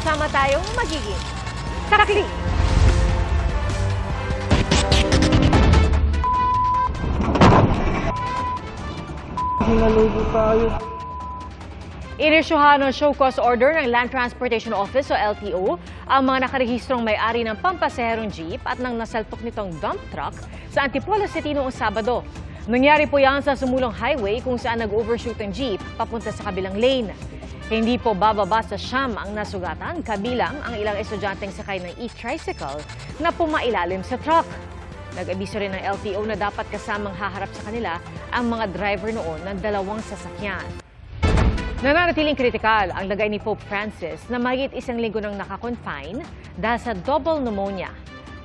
sama-sama tayong magiging sarakli. Hinalugo tayo. Inisyuhan ng show cause order ng Land Transportation Office o LTO ang mga nakarehistrong may-ari ng pampasaherong jeep at ng nasalpok nitong dump truck sa Antipolo City noong Sabado. Nangyari po yan sa sumulong highway kung saan nag-overshoot ang jeep papunta sa kabilang lane. Hindi po bababa sa siyam ang nasugatan kabilang ang ilang estudyanteng sakay ng e-tricycle na pumailalim sa truck. Nag-abiso rin ng LTO na dapat kasamang haharap sa kanila ang mga driver noon ng dalawang sasakyan. Nananatiling kritikal ang lagay ni Pope Francis na mahigit isang linggo nang nakakonfine dahil sa double pneumonia.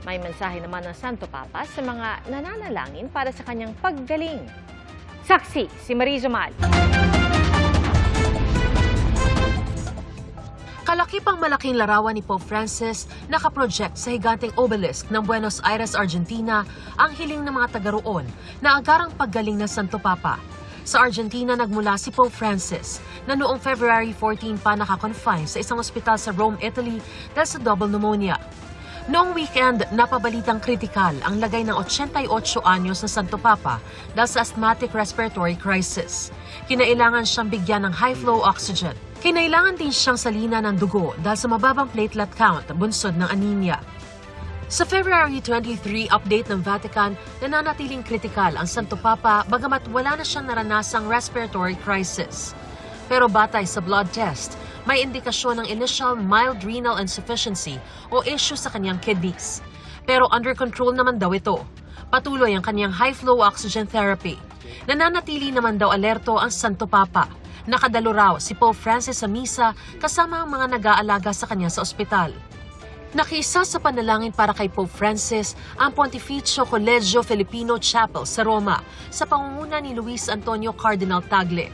May mensahe naman ng Santo Papa sa mga nananalangin para sa kanyang paggaling. Saksi si Marie Zumal. Kalakipang malaking larawan ni Pope Francis nakaproject sa higanting obelisk ng Buenos Aires, Argentina ang hiling ng mga taga roon na agarang paggaling ng Santo Papa. Sa Argentina nagmula si Pope Francis na noong February 14 pa nakakonfine sa isang ospital sa Rome, Italy dahil sa double pneumonia. Noong weekend, napabalitang kritikal ang lagay ng 88 anyos na Santo Papa dahil sa asthmatic respiratory crisis. Kinailangan siyang bigyan ng high-flow oxygen. Kinailangan din siyang salina ng dugo dahil sa mababang platelet count, bunsod ng anemia. Sa February 23 update ng Vatican, nananatiling kritikal ang Santo Papa bagamat wala na siyang naranasang respiratory crisis. Pero batay sa blood test, may indikasyon ng initial mild renal insufficiency o issue sa kanyang kidneys. Pero under control naman daw ito. Patuloy ang kanyang high-flow oxygen therapy. Nananatili naman daw alerto ang Santo Papa. Nakadalo raw si Pope Francis sa misa kasama ang mga nag-aalaga sa kanya sa ospital. Nakisa sa panalangin para kay Pope Francis ang Pontificio Collegio Filipino Chapel sa Roma sa pangunguna ni Luis Antonio Cardinal Tagle.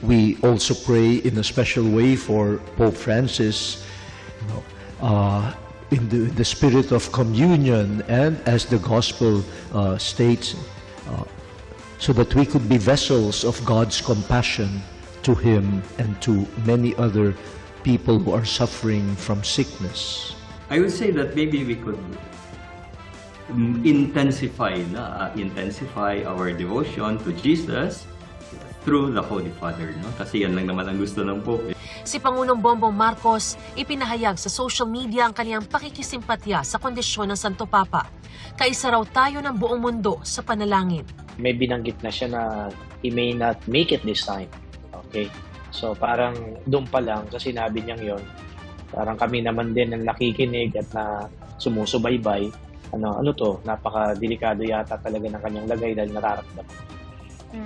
We also pray in a special way for Pope Francis, you know, uh, in the, the spirit of communion and as the gospel uh, states, uh, so that we could be vessels of God's compassion to him and to many other people who are suffering from sickness. I would say that maybe we could intensify na uh, intensify our devotion to Jesus through the Holy Father, no? Kasi yan lang naman ang gusto ng Pope. eh. Si Pangulong Bongbong Marcos ipinahayag sa social media ang kanyang pakikisimpatya sa kondisyon ng Santo Papa. Kaisa raw tayo ng buong mundo sa panalangin. May binanggit na siya na he may not make it this time. Okay? So parang doon pa lang sa sinabi niyang yon, parang kami naman din ang nakikinig at na sumusubaybay. Ano, ano to, napaka-delikado yata talaga ng kanyang lagay dahil nararamdaman.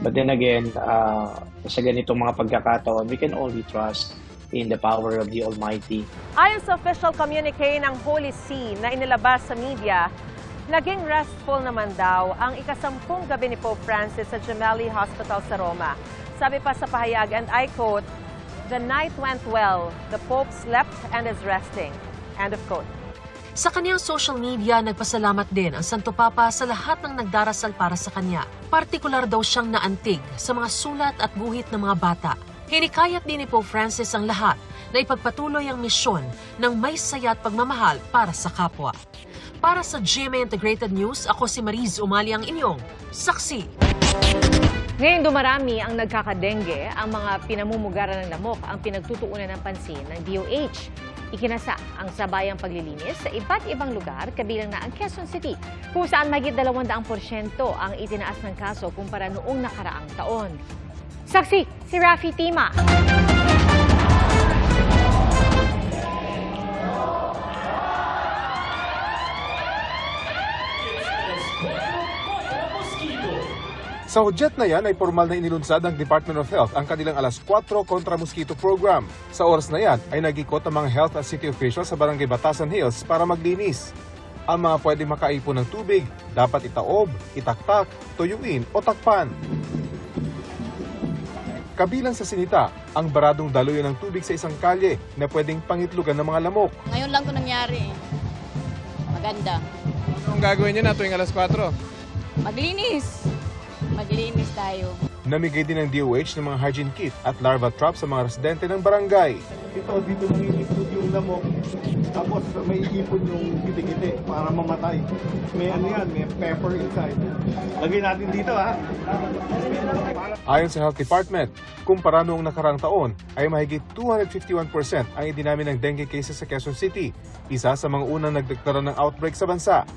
But then again, uh, sa ganitong mga pagkakataon, we can only trust in the power of the Almighty. Ayon sa official communique ng Holy See na inilabas sa media, naging restful naman daw ang ikasampung gabi ni Pope Francis sa Gemelli Hospital sa Roma. Sabi pa sa pahayag, and I quote, The night went well. The Pope slept and is resting. End of quote. Sa kanyang social media, nagpasalamat din ang Santo Papa sa lahat ng nagdarasal para sa kanya. Partikular daw siyang naantig sa mga sulat at guhit ng mga bata. Hinikayat din ni Pope Francis ang lahat na ipagpatuloy ang misyon ng may saya at pagmamahal para sa kapwa. Para sa GMA Integrated News, ako si Mariz Umali ang inyong saksi. Ngayon dumarami ang nagkakadengge, ang mga pinamumugaran ng lamok ang pinagtutuunan ng pansin ng DOH. Ikinasa ang sabayang paglilinis sa iba't ibang lugar, kabilang na ang Quezon City, kung saan mahigit 200% ang itinaas ng kaso kumpara noong nakaraang taon. Saksi, si Rafi Tima. Sa hudyat na yan ay formal na inilunsad ng Department of Health ang kanilang alas 4 kontra mosquito program. Sa oras na yan ay nagikot ang mga health at city officials sa barangay Batasan Hills para maglinis. Ang mga pwedeng makaipon ng tubig, dapat itaob, itaktak, tuyuin o takpan. Kabilang sa sinita, ang baradong daluyan ng tubig sa isang kalye na pwedeng pangitlugan ng mga lamok. Ngayon lang to nangyari. Maganda. Anong gagawin niyo na tuwing alas 4? Maglinis. Maglinis tayo. Namigay din ng DOH ng mga hygiene kit at larva traps sa mga residente ng barangay. Ito, dito nangingitlog yung yung lamok, tapos may ipon yung kiti-kiti para mamatay. May ano yan, may pepper inside. Lagay natin dito ha. Ayon sa Health Department, kumpara noong nakarang taon ay mahigit 251% ang idinami ng dengue cases sa Quezon City, isa sa mga unang nagdeklara ng outbreak sa bansa.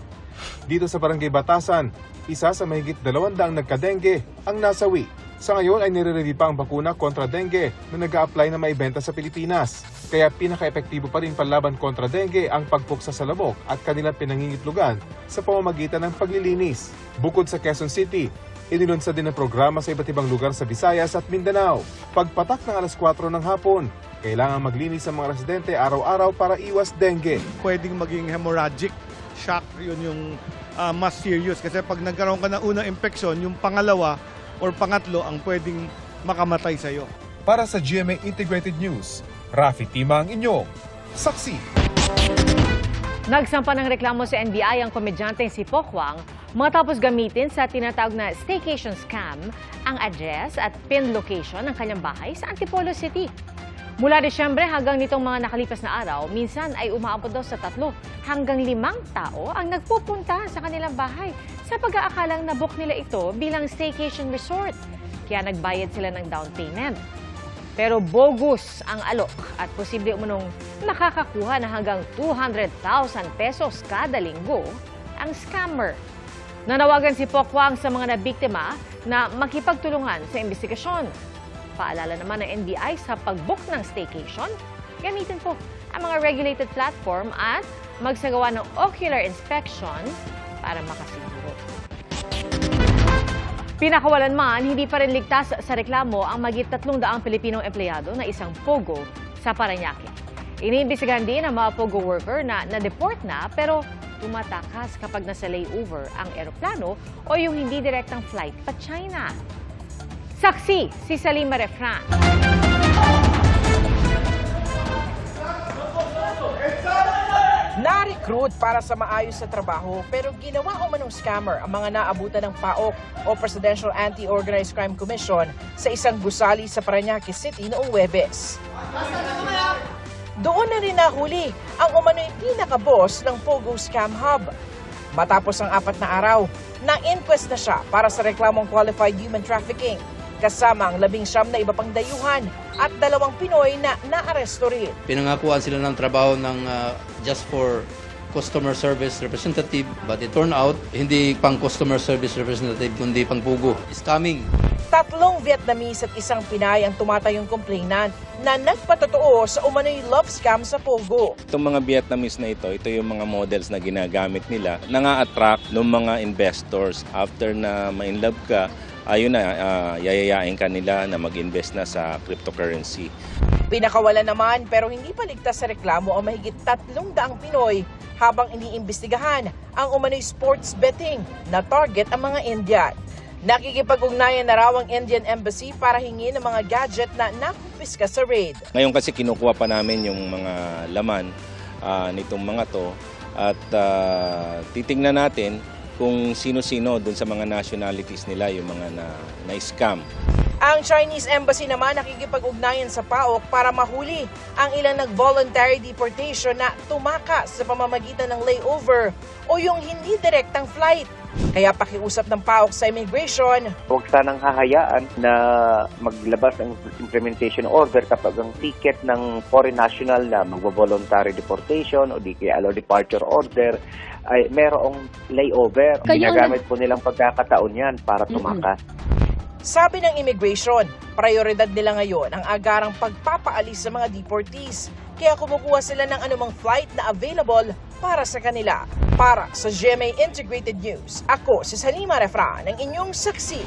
Dito sa Barangay Batasan, isa sa mahigit 200 nagka-dengue ang nasawi. Sa ngayon ay nire-review pa ang bakuna kontra dengue na nag apply na maibenta sa Pilipinas. Kaya pinaka-epektibo pa rin panlaban kontra dengue ang pagpuksa sa lamok at kanilang pinangingitlugan sa pamamagitan ng paglilinis. Bukod sa Quezon City, Inilunsad din ang programa sa iba't ibang lugar sa Visayas at Mindanao. Pagpatak ng alas 4 ng hapon, kailangan maglinis ang mga residente araw-araw para iwas dengue. Pwedeng maging hemorrhagic shock, yun yung ah, mas serious. Kasi pag nagkaroon ka ng unang infection, yung pangalawa or pangatlo ang pwedeng makamatay sa'yo. Para sa GMA Integrated News, Rafi Tima ang inyong saksi. Nagsampa ng reklamo sa NBI ang komedyante si Pokwang matapos gamitin sa tinatawag na staycation scam ang address at pin location ng kanyang bahay sa Antipolo City. Mula Desyembre hanggang nitong mga nakalipas na araw, minsan ay umaabot daw sa tatlo hanggang limang tao ang nagpupunta sa kanilang bahay sa pag-aakalang nabook nila ito bilang staycation resort. Kaya nagbayad sila ng down payment. Pero bogus ang alok at posible umunong makakakuha na hanggang 200,000 pesos kada linggo ang scammer. Nanawagan si Pokwang sa mga nabiktima na makipagtulungan sa investigasyon. Paalala naman ng NBI sa pag-book ng staycation, gamitin po ang mga regulated platform at magsagawa ng ocular inspection para makasiguro. Pinakawalan man, hindi pa rin ligtas sa reklamo ang magit 300 Pilipinong empleyado na isang pogo sa Paranaque. Iniimbestigahan din ang mga pogo worker na na-deport na pero tumatakas kapag nasa layover ang eroplano o yung hindi direktang flight pa China. Saksi si Salima Refran. Na-recruit para sa maayos sa trabaho pero ginawa o manong scammer ang mga naabutan ng PAOK o Presidential Anti-Organized Crime Commission sa isang gusali sa Parañaque City noong Webes. Doon na rin nahuli ang umano'y pinaka-boss ng Pogo Scam Hub. Matapos ang apat na araw, na-inquest na siya para sa reklamong qualified human trafficking kasama ang labing siyam na iba pang dayuhan at dalawang Pinoy na naaresto rin. pinangakuan sila ng trabaho ng uh, just for customer service representative but it turned out hindi pang customer service representative kundi pang pugo. Scamming. Tatlong Vietnamese at isang Pinay ang tumatayong complainant na nagpatotoo sa umano'y love scam sa Pogo. Itong mga Vietnamese na ito, ito yung mga models na ginagamit nila na nga-attract ng mga investors. After na ma-inlove ka, ayun na, ah, yayayain ka nila na mag-invest na sa cryptocurrency. Pinakawalan naman pero hindi pa ligtas sa reklamo ang mahigit tatlong daang Pinoy habang iniimbestigahan ang umano'y sports betting na target ang mga Indian. Nakikipag-ugnayan na raw ang Indian Embassy para hingin ng mga gadget na nakumpiska sa raid. Ngayon kasi kinukuha pa namin yung mga laman ah, nitong mga to at ah, titingnan natin kung sino-sino dun sa mga nationalities nila yung mga na, na-scam. Ang Chinese Embassy naman nakikipag-ugnayan sa PAOK para mahuli ang ilang nag-voluntary deportation na tumakas sa pamamagitan ng layover o yung hindi direktang flight. Kaya pakiusap ng PAOK sa immigration, Huwag sanang hahayaan na maglabas ang implementation order kapag ang ticket ng foreign national na magvo-voluntary deportation o di kaya allow departure order ay merong layover. Kaya Ginagamit po nilang pagkakataon yan para tumakas. Sabi ng immigration, prioridad nila ngayon ang agarang pagpapaalis sa mga deportees. Kaya kumukuha sila ng anumang flight na available para sa kanila. Para sa GMA Integrated News, ako si Salima Refran, ang inyong saksi.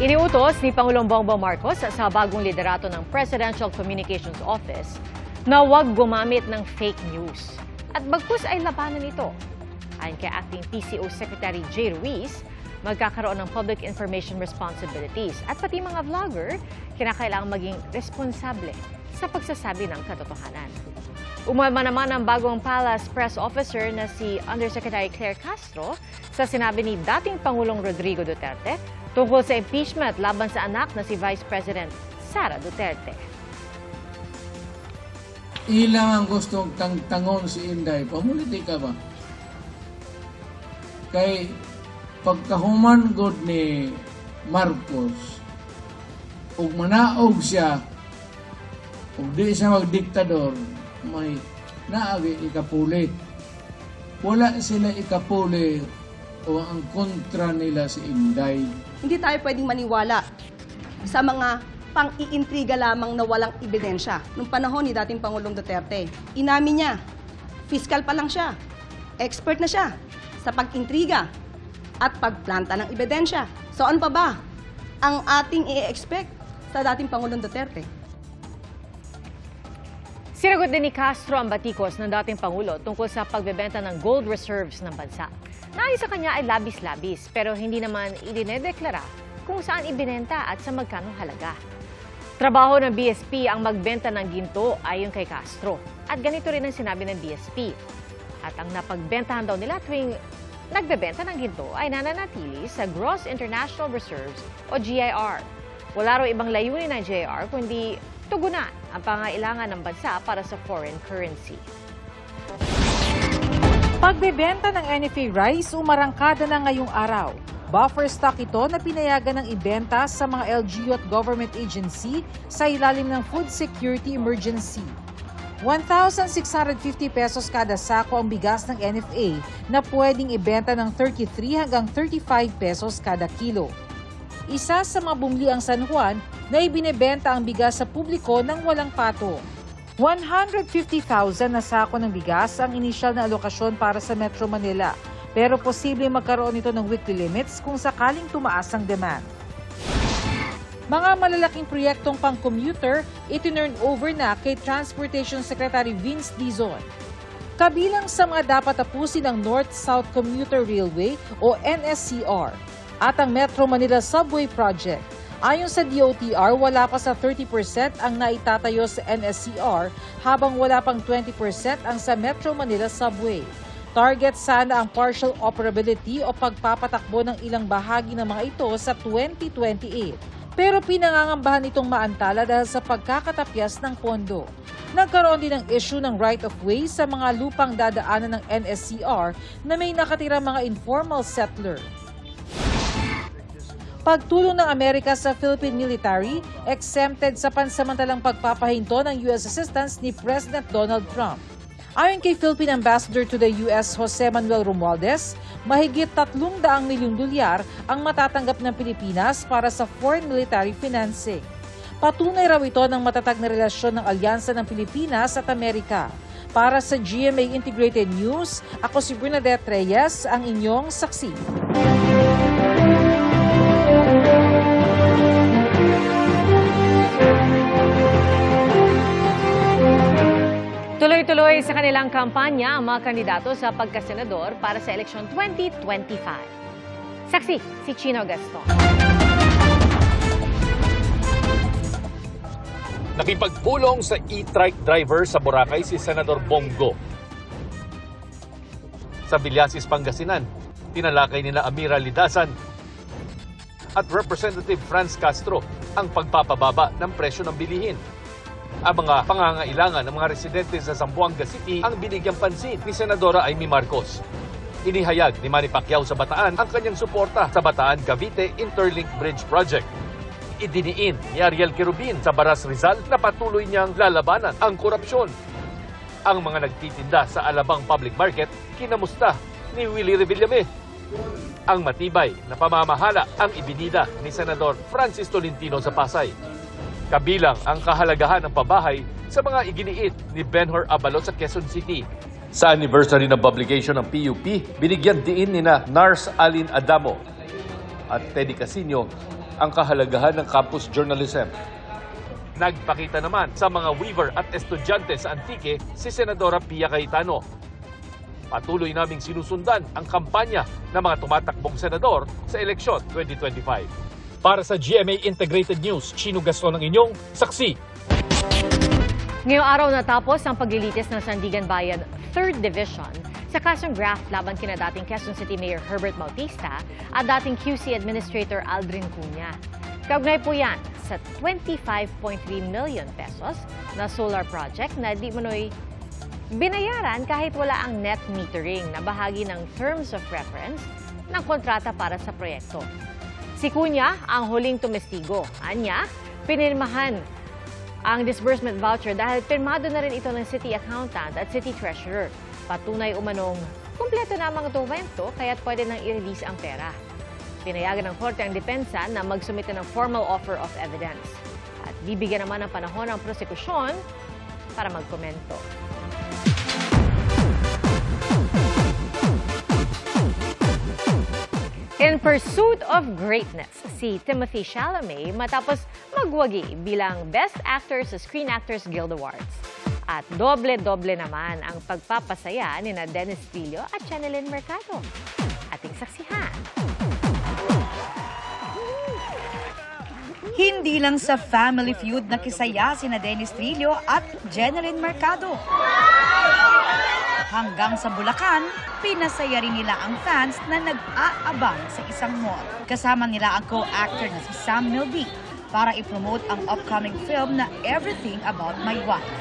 Iniutos ni Pangulong Bongbong Marcos sa bagong liderato ng Presidential Communications Office na huwag gumamit ng fake news. At bagkus ay labanan ito. Ayon kay Acting PCO Secretary Jay Ruiz, magkakaroon ng public information responsibilities at pati mga vlogger, kinakailangang maging responsable sa pagsasabi ng katotohanan. Umalma naman ang bagong Palace Press Officer na si Undersecretary Claire Castro sa sinabi ni dating Pangulong Rodrigo Duterte tungkol sa impeachment laban sa anak na si Vice President Sara Duterte. ilang ang gustong tangtangon si Inday, pamuliti ka ba? Kay pagkahuman god ni Marcos, ug manaog siya, ug di siya magdiktador, may naagi ikapuli. Wala sila ikapuli o ang kontra nila si Inday. Hindi tayo pwedeng maniwala sa mga pang-iintriga lamang na walang ebidensya. Nung panahon ni dating Pangulong Duterte, inamin niya, fiscal pa lang siya, expert na siya sa pag-intriga at pagplanta ng ebidensya. So ano pa ba ang ating i-expect sa dating Pangulong Duterte? Sinagot din ni Castro ang batikos ng dating Pangulo tungkol sa pagbebenta ng gold reserves ng bansa. Nais sa kanya ay labis-labis pero hindi naman idinedeklara kung saan ibinenta at sa magkano halaga. Trabaho ng BSP ang magbenta ng ginto ayon kay Castro. At ganito rin ang sinabi ng BSP. At ang napagbentahan daw nila tuwing nagbebenta ng ginto ay nananatili sa Gross International Reserves o GIR. Wala raw ibang layunin ng GIR kundi tugunan ang pangailangan ng bansa para sa foreign currency. Pagbebenta ng NFA rice umarangkada na ngayong araw. Buffer stock ito na pinayagan ng ibenta sa mga LGU at government agency sa ilalim ng Food Security Emergency. 1,650 pesos kada sako ang bigas ng NFA na pwedeng ibenta ng 33 hanggang 35 pesos kada kilo. Isa sa mga bumili ang San Juan na ibinebenta ang bigas sa publiko ng walang pato. 150,000 na sako ng bigas ang inisyal na alokasyon para sa Metro Manila, pero posible magkaroon ito ng weekly limits kung sakaling tumaas ang demand. Mga malalaking proyektong pang-commuter, itinurn over na kay Transportation Secretary Vince Dizon. Kabilang sa mga dapat tapusin ang North-South Commuter Railway o NSCR at ang Metro Manila Subway Project. Ayon sa DOTR, wala pa sa 30% ang naitatayo sa NSCR habang wala pang 20% ang sa Metro Manila Subway. Target sana ang partial operability o pagpapatakbo ng ilang bahagi ng mga ito sa 2028. Pero pinangangambahan itong maantala dahil sa pagkakatapyas ng pondo. Nagkaroon din ng issue ng right-of-way sa mga lupang dadaanan ng NSCR na may nakatira mga informal settler. Pagtulong ng Amerika sa Philippine military, exempted sa pansamantalang pagpapahinto ng U.S. assistance ni President Donald Trump. Ayon kay Philippine Ambassador to the U.S. Jose Manuel Romualdez, mahigit 300 milyong dolyar ang matatanggap ng Pilipinas para sa foreign military financing. Patunay raw ito ng matatag na relasyon ng alyansa ng Pilipinas at Amerika. Para sa GMA Integrated News, ako si Bernadette Reyes, ang inyong saksi. Tuloy-tuloy sa kanilang kampanya ang mga kandidato sa pagkasenador para sa eleksyon 2025. Saksi, si Chino Gaston. Nakipagpulong sa e-trike driver sa Boracay si Senador Bongo. Sa Villasis, Pangasinan, tinalakay nila Amira Lidasan at Representative Franz Castro ang pagpapababa ng presyo ng bilihin. Ang mga pangangailangan ng mga residente sa Zamboanga City ang binigyang pansin ni Senadora Amy Marcos. Inihayag ni Manny Pacquiao sa Bataan ang kanyang suporta sa Bataan Cavite Interlink Bridge Project. Idiniin ni Ariel Quirubin sa Baras Rizal na patuloy niyang lalabanan ang korupsyon. Ang mga nagtitinda sa Alabang Public Market kinamusta ni Willie Revillame. Ang matibay na pamamahala ang ibinida ni Senador Francis Tolentino sa Pasay. Kabilang ang kahalagahan ng pabahay sa mga iginiit ni Benhur Abalot sa Quezon City. Sa anniversary ng publication ng PUP, binigyan diin ni na Nars Alin Adamo at Teddy Casino ang kahalagahan ng campus journalism. Nagpakita naman sa mga weaver at estudyante sa Antique si Senadora Pia Cayetano. Patuloy naming sinusundan ang kampanya ng mga tumatakbong senador sa eleksyon 2025. Para sa GMA Integrated News, Chino Gaston ang inyong saksi. Ngayong araw natapos ang paglilitis ng Sandigan Bayan 3rd Division sa kasong graft laban kina dating Quezon City Mayor Herbert Bautista at dating QC Administrator Aldrin Cunha. Kaugnay po yan sa 25.3 million pesos na solar project na di manoy binayaran kahit wala ang net metering na bahagi ng terms of reference ng kontrata para sa proyekto. Si Cunha ang huling tumestigo. Anya, pinirmahan ang disbursement voucher dahil pirmado na rin ito ng city accountant at city treasurer. Patunay umanong kumpleto na ang mga dokumento kaya't pwede nang i-release ang pera. Pinayagan ng korte ang depensa na magsumite ng formal offer of evidence. At bibigyan naman ng panahon ang prosekusyon para magkomento. In pursuit of greatness, si Timothy Chalamet matapos magwagi bilang Best Actor sa Screen Actors Guild Awards. At doble-doble naman ang pagpapasaya ni na Dennis Filio at Chanelyn Mercado. Ating saksihan. Hindi lang sa family feud na kisaya sina Dennis Trillo at Jeneline Mercado. Hanggang sa Bulacan, pinasaya rin nila ang fans na nag-aabang sa isang mall. Kasama nila ang co-actor na si Sam Milby para ipromote ang upcoming film na Everything About My Wife.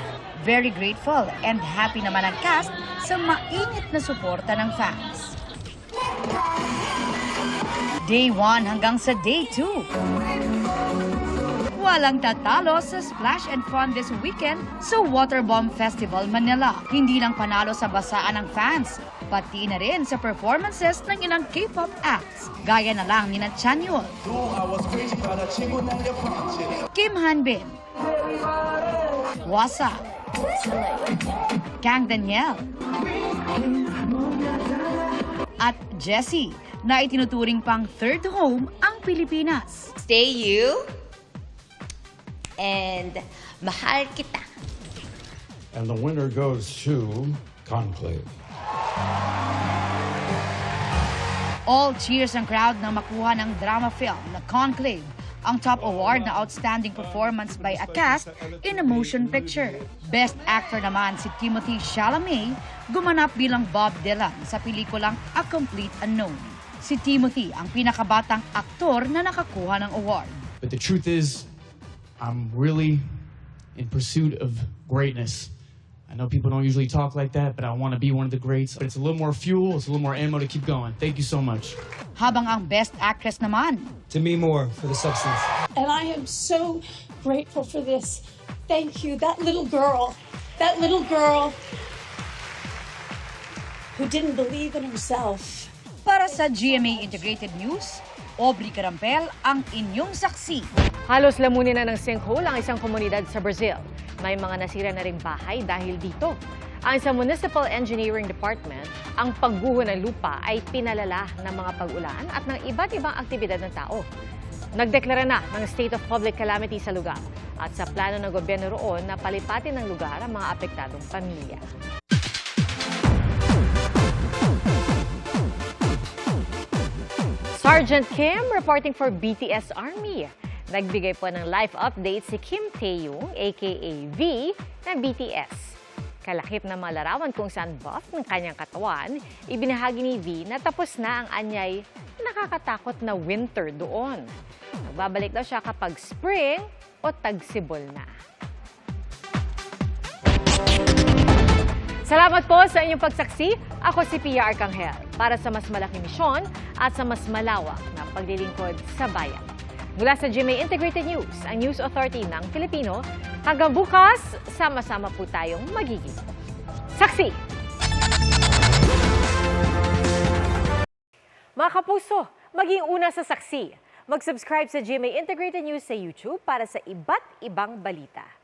Very grateful and happy naman ang cast sa mainit na suporta ng fans. Day 1 hanggang sa Day 2. Walang tatalo sa Splash and Fun this weekend sa Waterbomb Festival Manila. Hindi lang panalo sa basaan ng fans, pati na rin sa performances ng ilang K-pop acts. Gaya na lang ni na Kim Hanbin, Wasa, Kang Daniel, at Jessie na itinuturing pang third home ang Pilipinas. Stay you and mahal kita. And the winner goes to Conclave. All cheers ang crowd nang makuha ng drama film na Conclave, ang top award na outstanding performance by a cast in a motion picture. Best actor naman si Timothy Chalamet, gumanap bilang Bob Dylan sa pelikulang A Complete Unknown. Si Timothy ang pinakabatang aktor na nakakuha ng award. But the truth is, I'm really in pursuit of greatness. I know people don't usually talk like that, but I want to be one of the greats. But it's a little more fuel, it's a little more ammo to keep going. Thank you so much. Habang ang best actress naman, To me, more for the substance. And I am so grateful for this. Thank you. That little girl, that little girl who didn't believe in herself. para sa GMA Integrated News, Aubrey Carampel ang inyong saksi. Halos lamunin na ng sinkhole ang isang komunidad sa Brazil. May mga nasira na ring bahay dahil dito. Ang sa Municipal Engineering Department, ang pagguho ng lupa ay pinalala ng mga pag-ulan at ng iba't ibang aktibidad ng tao. Nagdeklara na ng state of public calamity sa lugar at sa plano ng gobyerno roon na palipatin ng lugar ang mga apektadong pamilya. Sergeant Kim reporting for BTS Army. Nagbigay po ng live update si Kim Taeyong, aka V, ng BTS. Kalakip na mga larawan kung saan buff ng kanyang katawan, ibinahagi ni V na tapos na ang anyay nakakatakot na winter doon. Nagbabalik daw siya kapag spring o tagsibol na. Salamat po sa inyong pagsaksi. Ako si Pia Arcangel para sa mas malaking misyon at sa mas malawak na paglilingkod sa bayan. Mula sa GMA Integrated News, ang News Authority ng Filipino, hanggang bukas, sama-sama po tayong magiging saksi. Mga kapuso, maging una sa saksi. Mag-subscribe sa GMA Integrated News sa YouTube para sa iba't ibang balita.